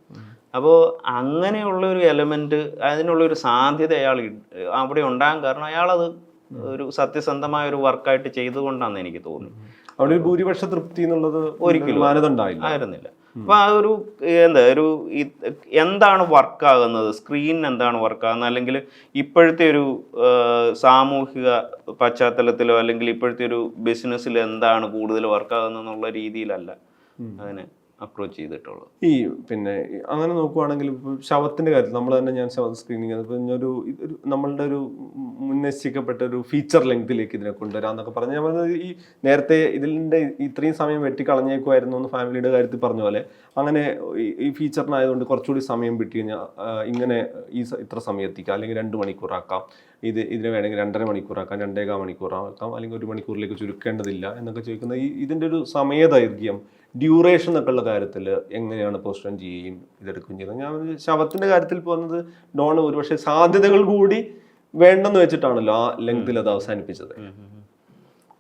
അപ്പോൾ അങ്ങനെയുള്ള ഒരു എലമെന്റ് അതിനുള്ളൊരു സാധ്യത അയാൾ അവിടെ ഉണ്ടാകാൻ കാരണം അയാളത് ഒരു സത്യസന്ധമായ ഒരു വർക്കായിട്ട് ചെയ്തുകൊണ്ടാണെന്ന് എനിക്ക് തോന്നുന്നു അവിടെ ഒരു ഭൂരിപക്ഷ തൃപ്തി എന്നുള്ളത് ഒരിക്കലും. ആയിരുന്നില്ല. അപ്പൊ ആ ഒരു എന്താ ഒരു എന്താണ് വർക്കാകുന്നത് സ്ക്രീൻ എന്താണ് വർക്കാകുന്നത് അല്ലെങ്കിൽ ഇപ്പോഴത്തെ ഒരു സാമൂഹിക പശ്ചാത്തലത്തിലോ അല്ലെങ്കിൽ ഇപ്പോഴത്തെ ഒരു ബിസിനസ്സിൽ എന്താണ് കൂടുതൽ വർക്കാകുന്നത് എന്നുള്ള രീതിയിലല്ല അതിനെ അപ്രോച്ച് ചെയ്തിട്ടുള്ളൂ. ഈ പിന്നെ അങ്ങനെ നോക്കുവാണെങ്കിൽ ശവത്തിന്റെ കാര്യത്തിൽ നമ്മൾ തന്നെ ഞാൻ ശവ സ്ക്രീനിങ് ഒരു ഇതൊരു നമ്മളുടെ ഒരു മുൻനിശ്ചയിക്കപ്പെട്ട ഒരു ഫീച്ചർ ലെങ്തിലേക്ക് ഇതിനെ കൊണ്ടുവരാന്നൊക്കെ പറഞ്ഞു. ഞാൻ പറഞ്ഞത് ഈ നേരത്തെ ഇതിന്റെ ഇത്രയും സമയം വെട്ടിക്കളഞ്ഞേക്കുമായിരുന്നു എന്ന് ഫാമിലിയുടെ കാര്യത്തിൽ പറഞ്ഞ പോലെ. അങ്ങനെ ഈ- ഈ ഫീച്ചറിനായതുകൊണ്ട് കുറച്ചുകൂടി സമയം വിട്ടു കഴിഞ്ഞാൽ ഇങ്ങനെ ഈ ഇത്ര സമയം എത്തിക്കാം. അല്ലെങ്കിൽ രണ്ട് മണിക്കൂറാക്കാം. ഇത് ഇതിന് വേണമെങ്കിൽ രണ്ടര മണിക്കൂറാക്കാം രണ്ടേകാൽ മണിക്കൂറാക്കാം അല്ലെങ്കിൽ ഒരു മണിക്കൂറിലേക്ക് ചുരുക്കേണ്ടതില്ല എന്നൊക്കെ ചോദിക്കുന്ന ഈ ഇതിന്റെ ഒരു സമയദൈർഘ്യം ഡ്യൂറേഷൻ എന്നൊക്കെ ഉള്ള കാര്യത്തിൽ എങ്ങനെയാണ് പോസ്റ്റ് ചെയ്യുകയും ഇതെടുക്കുകയും ചെയ്യുന്നത് ഞാൻ ശവത്തിന്റെ കാര്യത്തിൽ പോകുന്നത് ഡോൺ ഒരുപക്ഷെ സാധ്യതകൾ കൂടി വേണ്ടെന്ന് വെച്ചിട്ടാണല്ലോ ആ ലെങ്തിൽ അത് അവസാനിപ്പിച്ചത്.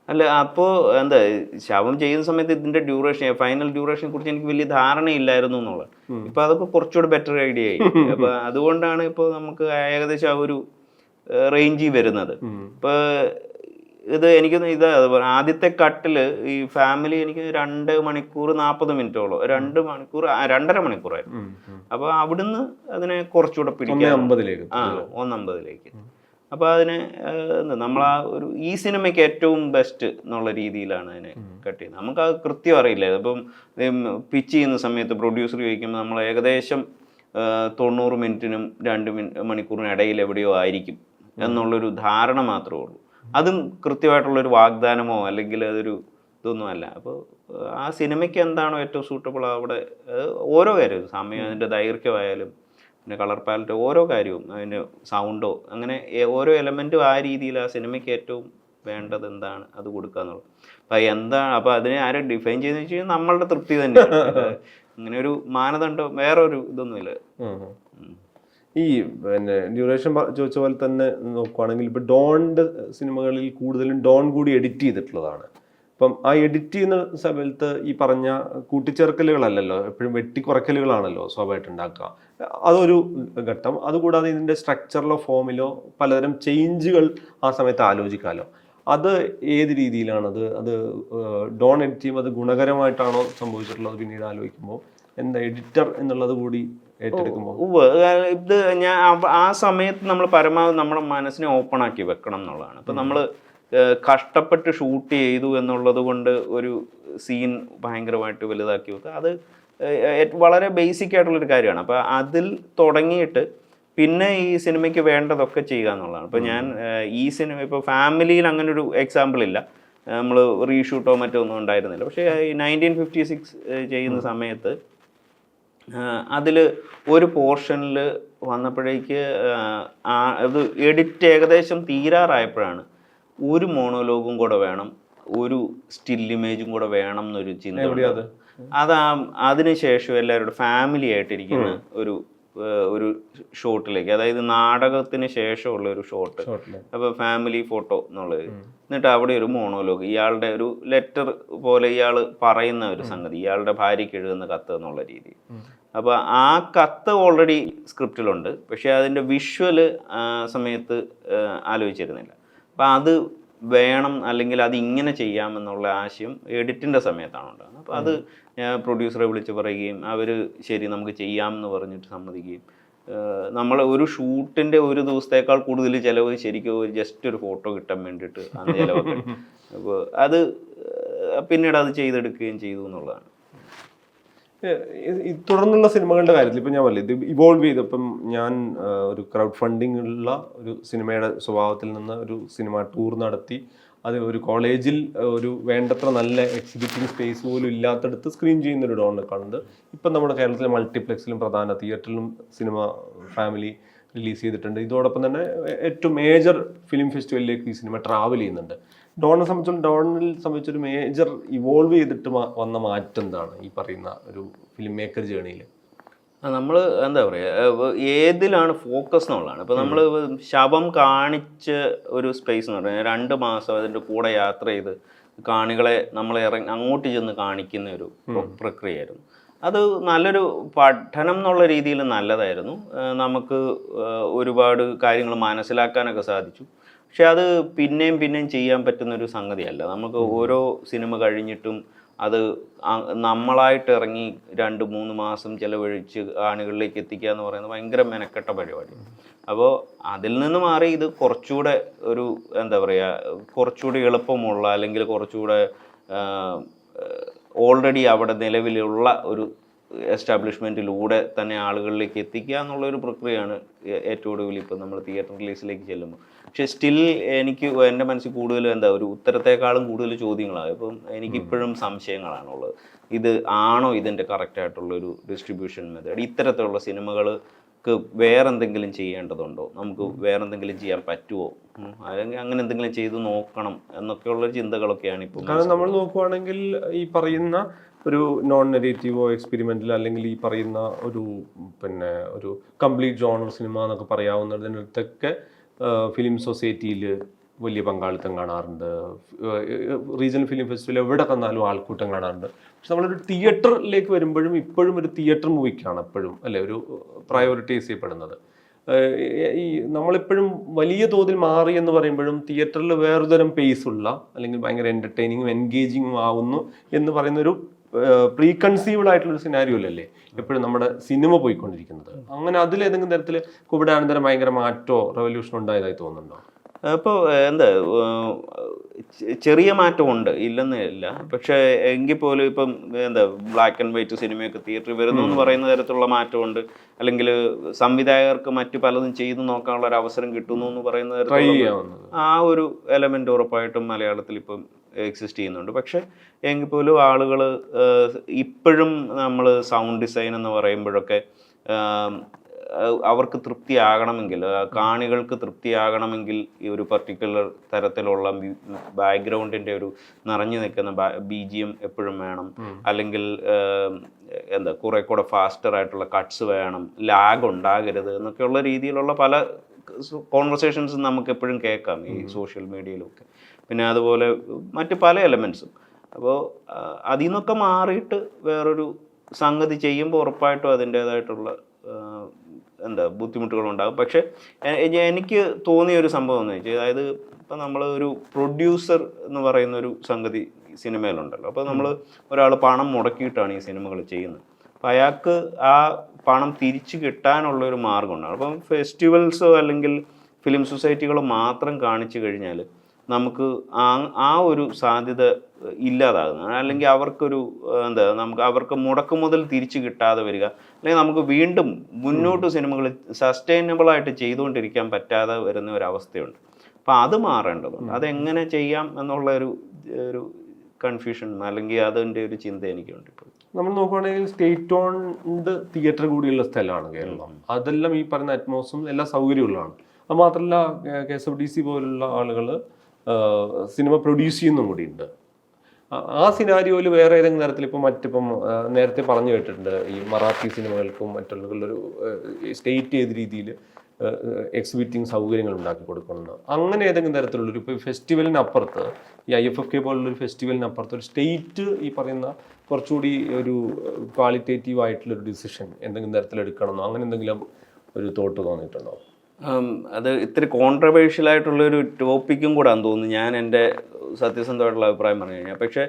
അല്ല അപ്പോൾ എന്താ ശവം ചെയ്യുന്ന സമയത്ത് ഇതിന്റെ ഡ്യൂറേഷൻ ഫൈനൽ ഡ്യൂറേഷനെ കുറിച്ച് എനിക്ക് വലിയ ധാരണയില്ലായിരുന്നു എന്നുള്ളത് ഇപ്പൊ അതൊക്കെ കുറച്ചുകൂടെ ബെറ്റർ ഐഡിയ ആയി. (laughs) അപ്പൊ അതുകൊണ്ടാണ് ഇപ്പോൾ നമുക്ക് ഏകദേശം ആ ഒരു റേഞ്ചിൽ വരുന്നത്. ഇപ്പൊ ഇത് എനിക്ക് ഇത് അതുപോലെ ആദ്യത്തെ കട്ടിൽ ഈ ഫാമിലി എനിക്ക് രണ്ട് മണിക്കൂർ നാൽപ്പത് മിനിറ്റോളം. രണ്ട് മണിക്കൂർ രണ്ടര മണിക്കൂറായിരുന്നു. അപ്പൊ അവിടുന്ന് അതിനെ കുറച്ചുകൂടെ അമ്പതിലേക്ക് ആ ഒന്നമ്പതിലേക്ക്. അപ്പൊ അതിനെ നമ്മൾ ആ ഒരു ഈ സിനിമയ്ക്ക് ഏറ്റവും ബെസ്റ്റ് എന്നുള്ള രീതിയിലാണ് അതിനെ കട്ട് ചെയ്യുന്നത്. നമുക്ക് അത് കൃത്യം അറിയില്ല. ഇപ്പം പിച്ച് ചെയ്യുന്ന സമയത്ത് പ്രൊഡ്യൂസർ ചോദിക്കുമ്പോൾ നമ്മൾ ഏകദേശം തൊണ്ണൂറ് മിനിറ്റിനും രണ്ട് മിനി മണിക്കൂറിനും ഇടയിൽ എവിടെയോ ആയിരിക്കും എന്നുള്ളൊരു ധാരണ മാത്രമേ ഉള്ളൂ. അതും കൃത്യമായിട്ടുള്ളൊരു വാഗ്ദാനമോ അല്ലെങ്കിൽ അതൊരു ഇതൊന്നും അല്ല. അപ്പോൾ ആ സിനിമയ്ക്ക് എന്താണോ ഏറ്റവും സൂട്ടബിൾ അവിടെ ഓരോ കാര്യവും സമയം അതിന്റെ ദൈർഘ്യമായാലും പിന്നെ കളർ പാലറ്റ് ഓരോ കാര്യവും അതിന്റെ സൗണ്ടോ അങ്ങനെ ഓരോ എലമെന്റും ആ രീതിയിൽ ആ സിനിമയ്ക്ക് ഏറ്റവും വേണ്ടത് എന്താണ്? അത് കൊടുക്കുക എന്നുള്ളത്. അപ്പം എന്താണ് അപ്പോൾ അതിനെ ആരും ഡിഫൈൻ ചെയ്തെന്ന് വെച്ച് കഴിഞ്ഞാൽ നമ്മളുടെ തൃപ്തി തന്നെയാണ്. (laughs) അങ്ങനെ ഒരു മാനദണ്ഡം വേറെ ഒരു ഇതൊന്നുമില്ല. ഈ പിന്നെ ഡ്യൂറേഷൻ ചോദിച്ച പോലെ തന്നെ നോക്കുവാണെങ്കിൽ ഇപ്പം ഡോണിന്റെ സിനിമകളിൽ കൂടുതലും ഡോൺ കൂടി എഡിറ്റ് ചെയ്തിട്ടുള്ളതാണ്. അപ്പം ആ എഡിറ്റ് ചെയ്യുന്ന സമയത്ത് ഈ പറഞ്ഞ കൂട്ടിച്ചേർക്കലുകളല്ലല്ലോ എപ്പോഴും വെട്ടിക്കുറക്കലുകളാണല്ലോ സ്വാഭാവികമായിട്ട് ഉണ്ടാക്കുക. അതൊരു ഘട്ടം. അതുകൂടാതെ ഇതിന്റെ സ്ട്രക്ചറിലോ ഫോമിലോ പലതരം ചേഞ്ചുകൾ ആ സമയത്ത് ആലോചിക്കാമല്ലോ. അത് ഏത് രീതിയിലാണത് അത് ഡോൺ എഡിറ്റ് ചെയ്യുമ്പോൾ അത് ഗുണകരമായിട്ടാണോ സംഭവിച്ചിട്ടുള്ളത്? പിന്നീട് ആലോചിക്കുമ്പോൾ എന്താ എഡിറ്റർ എന്നുള്ളത് കൂടി ഏറ്റെടുക്കുമ്പോൾ ഇത് ഞാൻ ആ സമയത്ത് നമ്മൾ പരമാവധി നമ്മുടെ മനസ്സിനെ ഓപ്പൺ ആക്കി വെക്കണം എന്നുള്ളതാണ്. ഇപ്പം നമ്മൾ കഷ്ടപ്പെട്ട് ഷൂട്ട് ചെയ്തു എന്നുള്ളത് കൊണ്ട് ഒരു സീൻ ഭയങ്കരമായിട്ട് വലുതാക്കി വെക്കുക. അത് വളരെ ബേസിക് ആയിട്ടുള്ളൊരു കാര്യമാണ്. അപ്പോൾ അതിൽ തുടങ്ങിയിട്ട് പിന്നെ ഈ സിനിമയ്ക്ക് വേണ്ടതൊക്കെ ചെയ്യുക എന്നുള്ളതാണ്. ഇപ്പോൾ ഞാൻ ഈ സിനിമ ഇപ്പോൾ ഫാമിലിയിൽ അങ്ങനെ ഒരു എക്സാമ്പിൾ ഇല്ല നമ്മൾ റീഷൂട്ടോ മറ്റോ ഒന്നും ഉണ്ടായിരുന്നില്ല. പക്ഷേ ഈ നയന്റീൻ ഫിഫ്റ്റി സിക്സ് ചെയ്യുന്ന സമയത്ത് അതിൽ ഒരു പോർഷനിൽ വന്നപ്പോഴേക്ക് അത് എഡിറ്റ് ഏകദേശം തീരാറായപ്പോഴാണ് ഒരു മോണോലോഗും കൂടെ വേണം ഒരു സ്റ്റിൽ ഇമേജും കൂടെ വേണം എന്നൊരു ചിന്ത അത്? അത് അതിനുശേഷം എല്ലാവരുടെ ഫാമിലി ആയിട്ടിരിക്കുന്ന ഒരു ഒരു ഷോട്ടിലേക്ക് അതായത് നാടകത്തിന് ശേഷമുള്ള ഒരു ഷോട്ട് അപ്പൊ അപ്പോൾ ഫാമിലി ഫോട്ടോ എന്നുള്ളത് എന്നിട്ട് അവിടെ ഒരു മോണോലോഗ് ഇയാളുടെ ഒരു ലെറ്റർ പോലെ ഇയാൾ പറയുന്ന ഒരു സംഗതി ഇയാളുടെ ഭാര്യയ്ക്ക് എഴുതുന്ന കത്ത് എന്നുള്ള രീതി അപ്പോൾ ആ കത്ത് ഓൾറെഡി സ്ക്രിപ്റ്റിലുണ്ട് പക്ഷേ അതിന്റെ വിഷ്വൽ സമയത്ത് ആലോചിച്ചിരുന്നില്ല. അപ്പം അത് വേണം അല്ലെങ്കിൽ അത് ഇങ്ങനെ ചെയ്യാമെന്നുള്ള ആശയം എഡിറ്റിന്റെ സമയത്താണ് ഉണ്ടാകുന്നത് അപ്പോൾ അത് ഞാൻ പ്രൊഡ്യൂസറെ വിളിച്ച് പറയുകയും അവർ ശരി നമുക്ക് ചെയ്യാം എന്ന് പറഞ്ഞിട്ട് സമ്മതിക്കുകയും നമ്മൾ ഒരു ഷൂട്ടിന്റെ ഒരു ദിവസത്തേക്കാൾ കൂടുതൽ ചിലവ് ശരിക്കും ഒരു ജസ്റ്റ് ഒരു ഫോട്ടോ കിട്ടാൻ വേണ്ടിയിട്ട് അന്ന് ചിലവൊക്കെ. (laughs) അപ്പോൾ അത് പിന്നീട് അത് ചെയ്തെടുക്കുകയും ചെയ്തു എന്നുള്ളതാണ്. തുടർന്നുള്ള സിനിമകളുടെ കാര്യത്തിൽ ഇപ്പം ഞാൻ പറയില്ല ഇത് ഇവോൾവ് ചെയ്തപ്പം ഞാൻ ഒരു ക്രൗഡ് ഫണ്ടിങ് ഉള്ള ഒരു സിനിമയുടെ സ്വഭാവത്തിൽ നിന്ന് ഒരു സിനിമ ടൂർ നടത്തി അത് ഒരു കോളേജിൽ ഒരു വേണ്ടത്ര നല്ല എക്സിബിറ്റിംഗ് സ്പേസ് പോലും ഇല്ലാത്തടത്ത് സ്ക്രീൻ ചെയ്യുന്ന ഒരു ഡോണിനെ കാണുന്നത്. ഇപ്പം നമ്മുടെ കേരളത്തിലെ മൾട്ടിപ്ലെക്സിലും പ്രധാന തിയേറ്ററിലും സിനിമ ഫാമിലി റിലീസ് ചെയ്തിട്ടുണ്ട്. ഇതോടൊപ്പം തന്നെ ഏറ്റവും മേജർ ഫിലിം ഫെസ്റ്റിവലിലേക്ക് ഈ സിനിമ ട്രാവൽ ചെയ്യുന്നുണ്ട്. ഡോണിനെ സംബന്ധിച്ചും ഡോണിൽ സംബന്ധിച്ചൊരു മേജർ ഇവോൾവ് ചെയ്തിട്ട് വന്ന മാറ്റം എന്താണ് ഈ പറയുന്ന ഒരു ഫിലിം മേക്കർ ജേണിയിൽ നമ്മൾ എന്താ പറയുക ഏതിലാണ് ഫോക്കസ് എന്നുള്ളതാണ്. ഇപ്പോൾ നമ്മൾ ശവം കാണിച്ച് ഒരു സ്പേസ് എന്ന് പറഞ്ഞാൽ രണ്ട് മാസം അതിന്റെ കൂടെ യാത്ര ചെയ്ത് കാണികളെ നമ്മൾ ഇറങ്ങി അങ്ങോട്ട് ചെന്ന് കാണിക്കുന്ന ഒരു പ്രക്രിയ പ്രക്രിയയായിരുന്നു. അത് നല്ലൊരു പഠനം എന്നുള്ള രീതിയിൽ നല്ലതായിരുന്നു. നമുക്ക് ഒരുപാട് കാര്യങ്ങൾ മനസ്സിലാക്കാനൊക്കെ സാധിച്ചു. പക്ഷെ അത് പിന്നെയും പിന്നെയും ചെയ്യാൻ പറ്റുന്ന ഒരു സംഗതിയല്ല. നമുക്ക് ഓരോ സിനിമ കഴിഞ്ഞിട്ടും അത് നമ്മളായിട്ട് ഇറങ്ങി രണ്ട് മൂന്ന് മാസം ചിലവഴിച്ച് ആളുകളിലേക്ക് എത്തിക്കുക എന്ന് പറയുന്നത് ഭയങ്കര മെനക്കെട്ട പരിപാടി. അപ്പോൾ അതിൽ നിന്ന് മാറി ഇത് കുറച്ചുകൂടെ ഒരു എന്താ പറയുക കുറച്ചുകൂടി എളുപ്പമുള്ള അല്ലെങ്കിൽ കുറച്ചുകൂടെ ഓൾറെഡി അവിടെ നിലവിലുള്ള ഒരു എസ്റ്റാബ്ലിഷ്മെന്റിലൂടെ തന്നെ ആളുകളിലേക്ക് എത്തിക്കുക എന്നുള്ള ഒരു പ്രക്രിയയാണ് ഏറ്റവും ഒടുവിൽ ഇപ്പം നമ്മൾ തിയേറ്റർ റിലീസിലേക്ക് ചെല്ലുമ്പോൾ. പക്ഷേ സ്റ്റിൽ എനിക്ക് എന്റെ മനസ്സിൽ കൂടുതൽ എന്താ ഒരു ഉത്തരത്തെക്കാളും കൂടുതൽ ചോദ്യങ്ങളാണ്. ഇപ്പം എനിക്കിപ്പോഴും സംശയങ്ങളാണുള്ളത്. ഇത് ആണോ ഇതിന്റെ കറക്റ്റായിട്ടുള്ളൊരു ഡിസ്ട്രിബ്യൂഷൻ മെത്തേഡ് ഇത്തരത്തിലുള്ള സിനിമകൾക്ക് വേറെന്തെങ്കിലും ചെയ്യേണ്ടതുണ്ടോ? നമുക്ക് വേറെന്തെങ്കിലും ചെയ്യാൻ പറ്റുമോ അല്ലെങ്കിൽ അങ്ങനെ എന്തെങ്കിലും ചെയ്ത് നോക്കണം എന്നൊക്കെയുള്ള ചിന്തകളൊക്കെയാണ് ഇപ്പോൾ കാരണം നമ്മൾ നോക്കുവാണെങ്കിൽ ഈ പറയുന്ന ഒരു നോൺ നെഗറ്റീവോ എക്സ്പെരിമെന്റൽ അല്ലെങ്കിൽ ഈ പറയുന്ന ഒരു പിന്നെ ഒരു കംപ്ലീറ്റ് ജോണർ സിനിമ എന്നൊക്കെ പറയാവുന്നതിനടുത്തൊക്കെ ഫിലിം സൊസൈറ്റിയിൽ വലിയ പങ്കാളിത്തം കാണാറുണ്ട്. റീജിയണൽ ഫിലിം ഫെസ്റ്റിവൽ എവിടെ തന്നാലും ആൾക്കൂട്ടം കാണാറുണ്ട്. പക്ഷെ നമ്മളൊരു തിയേറ്ററിലേക്ക് വരുമ്പോഴും ഇപ്പോഴും ഒരു തിയേറ്റർ മൂവിക്കാണ് എപ്പോഴും അല്ലെ ഒരു പ്രയോറിറ്റൈസ് ചെയ്യപ്പെടുന്നത്. ഈ നമ്മളിപ്പോഴും വലിയ തോതിൽ മാറി എന്ന് പറയുമ്പോഴും തിയേറ്ററിൽ വേറൊരു പേസ് ഉള്ള അല്ലെങ്കിൽ ഭയങ്കര എന്റർടൈനിങ്ങും എൻഗേജിങ്ങും ആവുന്നു എന്ന് പറയുന്ന ഒരു പ്രീ കൺസീവ്ഡ് ആയിട്ടുള്ള ഒരു സിനാരിയോലല്ലേ എപ്പോഴും നമ്മുടെ സിനിമ പോയിക്കൊണ്ടിരിക്കുന്നത്. അങ്ങനെ അതിൽ ഏതെങ്കിലും തരത്തിൽ കോവിഡാനന്തരം ഭയങ്കര മാറ്റോ റെവല്യൂഷനോ ഉണ്ടായതായി തോന്നുന്നുണ്ടോ? ഇപ്പോൾ എന്താ ചെറിയ മാറ്റമുണ്ട്. ഇല്ലെന്നില്ല പക്ഷേ എങ്കിൽ പോലും ഇപ്പം എന്താ ബ്ലാക്ക് ആൻഡ് വൈറ്റ് സിനിമയൊക്കെ തിയേറ്ററിൽ വരുന്നു എന്ന് പറയുന്ന തരത്തിലുള്ള മാറ്റമുണ്ട്. അല്ലെങ്കിൽ സംവിധായകർക്ക് മറ്റു പലതും ചെയ്തു നോക്കാനുള്ള ഒരു അവസരം കിട്ടുന്നു എന്ന് പറയുന്ന തരത്തിൽ തരത്തിലുള്ള ആ ഒരു എലമെന്റ് ഉറപ്പായിട്ടും മലയാളത്തിൽ ഇപ്പം എക്സിസ്റ്റ് ചെയ്യുന്നുണ്ട്. പക്ഷേ എങ്കിൽ പോലും ആളുകൾ ഇപ്പോഴും നമ്മൾ സൗണ്ട് ഡിസൈൻ എന്ന് പറയുമ്പോഴൊക്കെ അവർക്ക് തൃപ്തിയാകണമെങ്കിൽ കാണികൾക്ക് തൃപ്തിയാകണമെങ്കിൽ ഈ ഒരു പർട്ടിക്കുലർ തരത്തിലുള്ള ബാക്ക്ഗ്രൗണ്ടിന്റെ ഒരു നിറഞ്ഞു നിൽക്കുന്ന ബി ജി എം എപ്പോഴും വേണം. അല്ലെങ്കിൽ എന്താ കുറെ കൂടെ ഫാസ്റ്റർ ആയിട്ടുള്ള കട്ട്സ് വേണം. ലാഗ് ഉണ്ടാകരുത് എന്നൊക്കെയുള്ള രീതിയിലുള്ള പല കോൺവെർസേഷൻസ് നമുക്ക് എപ്പോഴും കേൾക്കാം ഈ സോഷ്യൽ മീഡിയയിലൊക്കെ പിന്നെ അതുപോലെ മറ്റ് പല എലമെൻസും അപ്പോൾ അതിൽ നിന്നൊക്കെ മാറിയിട്ട് വേറൊരു സംഗതി ചെയ്യുമ്പോൾ ഉറപ്പായിട്ടും അതിന്റേതായിട്ടുള്ള എന്താ ബുദ്ധിമുട്ടുകളുണ്ടാകും പക്ഷേ എനിക്ക് തോന്നിയ ഒരു സംഭവം എന്ന് വെച്ചാൽ അതായത് ഇപ്പം നമ്മൾ ഒരു പ്രൊഡ്യൂസർ എന്ന് പറയുന്ന ഒരു സംഗതി സിനിമയിലുണ്ടല്ലോ. അപ്പോൾ നമ്മൾ ഒരാൾ പണം മുടക്കിയിട്ടാണ് ഈ സിനിമകൾ ചെയ്യുന്നത്. അപ്പം അയാൾക്ക് ആ പണം തിരിച്ചു കിട്ടാനുള്ള ഒരു മാർഗമുണ്ടാകും അപ്പം ഫെസ്റ്റിവൽസോ അല്ലെങ്കിൽ ഫിലിം സൊസൈറ്റികളോ മാത്രം കാണിച്ചു കഴിഞ്ഞാൽ നമുക്ക് ആ ആ ഒരു സാധ്യത ഇല്ലാതാകുന്നു. അല്ലെങ്കിൽ അവർക്കൊരു എന്താ നമുക്ക് അവർക്ക് മുടക്ക് മുതൽ തിരിച്ചു കിട്ടാതെ വരിക. അല്ലെങ്കിൽ നമുക്ക് വീണ്ടും മുന്നോട്ട് സിനിമകൾ സസ്റ്റൈനബിളായിട്ട് ചെയ്തുകൊണ്ടിരിക്കാൻ പറ്റാതെ വരുന്ന ഒരു അവസ്ഥയുണ്ട്. അപ്പം അത് മാറേണ്ടതുണ്ട്. അതെങ്ങനെ ചെയ്യാം എന്നുള്ള ഒരു ഒരു കൺഫ്യൂഷൻ അല്ലെങ്കിൽ അതിന്റെ ഒരു ചിന്ത എനിക്കുണ്ട് ഇപ്പോൾ. നമ്മൾ നോക്കുകയാണെങ്കിൽ സ്റ്റേറ്റ് ഓൺഡ് തിയേറ്റർ കൂടിയുള്ള സ്ഥലമാണ് കേരളം. അതെല്ലാം ഈ പറയുന്ന അറ്റ്മോസും എല്ലാ സൗകര്യമുള്ളതാണ്. അത് മാത്രമല്ല K S F D C പോലുള്ള ആളുകൾ സിനിമ പ്രൊഡ്യൂസ് ചെയ്യുന്നും കൂടിയുണ്ട്. ആ- സിനാരിയോയിൽ വേറെ ഏതെങ്കിലും തരത്തിൽ ഇപ്പം മറ്റിപ്പം നേരത്തെ പറഞ്ഞു കേട്ടിട്ടുണ്ട് ഈ മറാത്തി സിനിമകൾക്കും മറ്റുള്ളൊരു സ്റ്റേറ്റ് ഏത് രീതിയിൽ എക്സിബിറ്റിംഗ് സൗകര്യങ്ങൾ ഉണ്ടാക്കി കൊടുക്കുന്നത് അങ്ങനെ ഏതെങ്കിലും തരത്തിലുള്ളൊരു ഇപ്പോൾ ഫെസ്റ്റിവലിനപ്പുറത്ത് ഈ ഐ എഫ് എഫ് കെ പോലുള്ളൊരു ഫെസ്റ്റിവലിനപ്പുറത്ത് ഒരു സ്റ്റേറ്റ് ഈ പറയുന്ന കുറച്ചുകൂടി ഒരു ക്വാളിറ്റേറ്റീവ് ആയിട്ടുള്ളൊരു ഡിസിഷൻ എന്തെങ്കിലും തരത്തിൽ എടുക്കണമെന്നോ അങ്ങനെ എന്തെങ്കിലും ഒരു തോട്ട് തോന്നിയിട്ടുണ്ടോ? അത് ഇത്തിരി കോൺട്രവേഴ്ഷ്യൽ ആയിട്ടുള്ള ഒരു ടോപ്പിക്കും കൂടാന്ന് തോന്നുന്നു. ഞാൻ എന്റെ സത്യസന്ധമായിട്ടുള്ള അഭിപ്രായം പറഞ്ഞു കഴിഞ്ഞാൽ. പക്ഷേ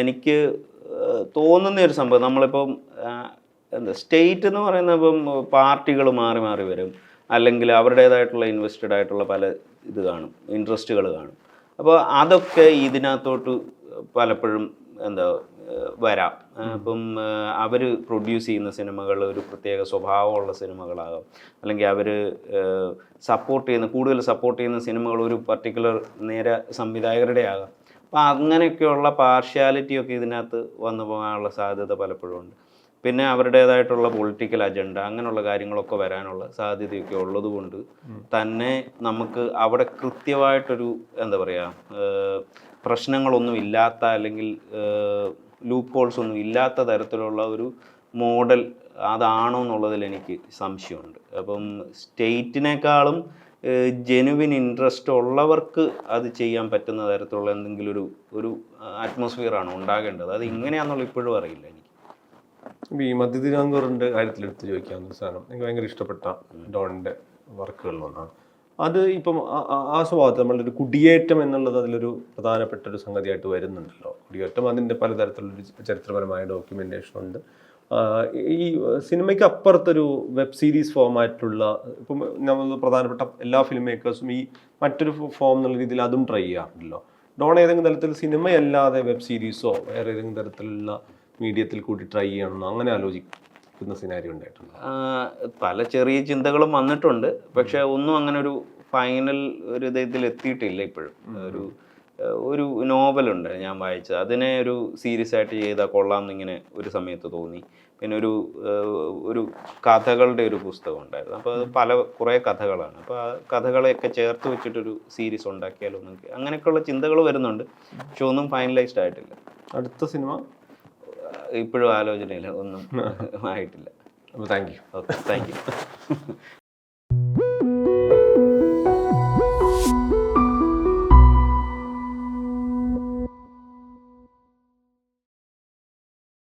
എനിക്ക് തോന്നുന്ന ഒരു സംഭവം നമ്മളിപ്പം എന്താ സ്റ്റേറ്റ് എന്ന് പറയുന്ന ഇപ്പം പാർട്ടികൾ മാറി മാറി വരും. അല്ലെങ്കിൽ അവരുടേതായിട്ടുള്ള ഇൻവെസ്റ്റഡ് ആയിട്ടുള്ള പല ഇത് കാണും ഇൻട്രസ്റ്റുകൾ കാണും. അപ്പോൾ അതൊക്കെ ഇതിനകത്തോട്ട് പലപ്പോഴും എന്താ വരാം. ഇപ്പം അവർ പ്രൊഡ്യൂസ് ചെയ്യുന്ന സിനിമകൾ ഒരു പ്രത്യേക സ്വഭാവമുള്ള സിനിമകളാകാം. അല്ലെങ്കിൽ അവർ സപ്പോർട്ട് ചെയ്യുന്ന കൂടുതൽ സപ്പോർട്ട് ചെയ്യുന്ന സിനിമകൾ ഒരു പർട്ടിക്കുലർ നേര സംവിധായകരുടെ ആകാം. അപ്പം അങ്ങനെയൊക്കെയുള്ള പാർഷ്യാലിറ്റി ഒക്കെ ഇതിനകത്ത് വന്നു പോകാനുള്ള സാധ്യത പലപ്പോഴും ഉണ്ട്. പിന്നെ അവരുടേതായിട്ടുള്ള പൊളിറ്റിക്കൽ അജണ്ട അങ്ങനെയുള്ള കാര്യങ്ങളൊക്കെ വരാനുള്ള സാധ്യതയൊക്കെ ഉള്ളതുകൊണ്ട് തന്നെ നമുക്ക് അവിടെ കൃത്യമായിട്ടൊരു എന്താ പറയുക പ്രശ്നങ്ങളൊന്നും ഇല്ലാത്ത അല്ലെങ്കിൽ ലൂപ്പ് ഹോൾസ് ഒന്നും ഇല്ലാത്ത തരത്തിലുള്ള ഒരു മോഡൽ അതാണോ എന്നുള്ളതിൽ എനിക്ക് സംശയമുണ്ട്. അപ്പം സ്റ്റേറ്റിനേക്കാളും ജെനുവിൻ ഇൻട്രസ്റ്റ് ഉള്ളവർക്ക് അത് ചെയ്യാൻ പറ്റുന്ന തരത്തിലുള്ള എന്തെങ്കിലും ഒരു ഒരു അറ്റ്മോസ്ഫിയർ ആണ് ഉണ്ടാകേണ്ടത്. അത് ഇങ്ങനെയാണെന്നുള്ള ഇപ്പോഴും അറിയില്ല എനിക്ക്. ഈ മധ്യ കാര്യത്തിൽ എടുത്ത് ചോദിക്കാവുന്ന സാധനം. എനിക്ക് ഭയങ്കര ഇഷ്ടപ്പെട്ട ഡോണിന്റെ വർക്കുകളിൽ ഒന്നാണ്. അത് ഇപ്പം ആ- സ്വഭാവത്തിൽ നമ്മളുടെ ഒരു കുടിയേറ്റം എന്നുള്ളത് അതിലൊരു പ്രധാനപ്പെട്ട ഒരു സംഗതിയായിട്ട് വരുന്നുണ്ടല്ലോ. കുടിയേറ്റം അതിന്റെ പലതരത്തിലുള്ളൊരു ചരിത്രപരമായ ഡോക്യുമെന്റേഷൻ ഉണ്ട്. ഈ സിനിമയ്ക്ക് അപ്പുറത്തൊരു വെബ് സീരീസ് ഫോമായിട്ടുള്ള ഇപ്പം നമ്മൾ പ്രധാനപ്പെട്ട എല്ലാ ഫിലിം മേക്കേഴ്സും ഈ മറ്റൊരു ഫോം എന്നുള്ള രീതിയിൽ അതും ട്രൈ ചെയ്യാറുണ്ടല്ലോ. ഡോൺ ഏതെങ്കിലും തരത്തിൽ സിനിമയല്ലാതെ വെബ് സീരീസോ വേറെ ഏതെങ്കിലും തരത്തിലുള്ള മീഡിയത്തിൽ കൂടി ട്രൈ ചെയ്യണമെന്നോ അങ്ങനെ ആലോചിക്കുന്ന സിനാരി ഉണ്ടായിട്ടുണ്ട്? പല ചെറിയ ചിന്തകളും വന്നിട്ടുണ്ട്. പക്ഷെ ഒന്നും അങ്ങനെ ഒരു ഫൈനൽ ഒരു ഇതിൽ എത്തിയിട്ടില്ല ഇപ്പോഴും. ഒരു ഒരു നോവലുണ്ട് ഞാൻ വായിച്ചത്. അതിനെ ഒരു സീരിയസ് ആയിട്ട് ചെയ്താൽ കൊള്ളാം എന്നിങ്ങനെ ഒരു സമയത്ത് തോന്നി. പിന്നെ ഒരു ഒരു കഥകളുടെ ഒരു പുസ്തകം ഉണ്ടായിരുന്നു. അപ്പോൾ അത് പല കുറേ കഥകളാണ്. അപ്പോൾ ആ കഥകളെയൊക്കെ ചേർത്ത് വെച്ചിട്ടൊരു സീരീസ് ഉണ്ടാക്കിയാലോ എന്നൊക്കെ അങ്ങനെയൊക്കെയുള്ള ചിന്തകൾ വരുന്നുണ്ട്. പക്ഷെ ഒന്നും ഫൈനലൈസ്ഡ് ആയിട്ടില്ല. അടുത്ത സിനിമ? ഇപ്പോഴും ആലോചനയില്ല ഒന്നും (laughs) ആയിട്ടില്ല. അപ്പോൾ thank you okay thank you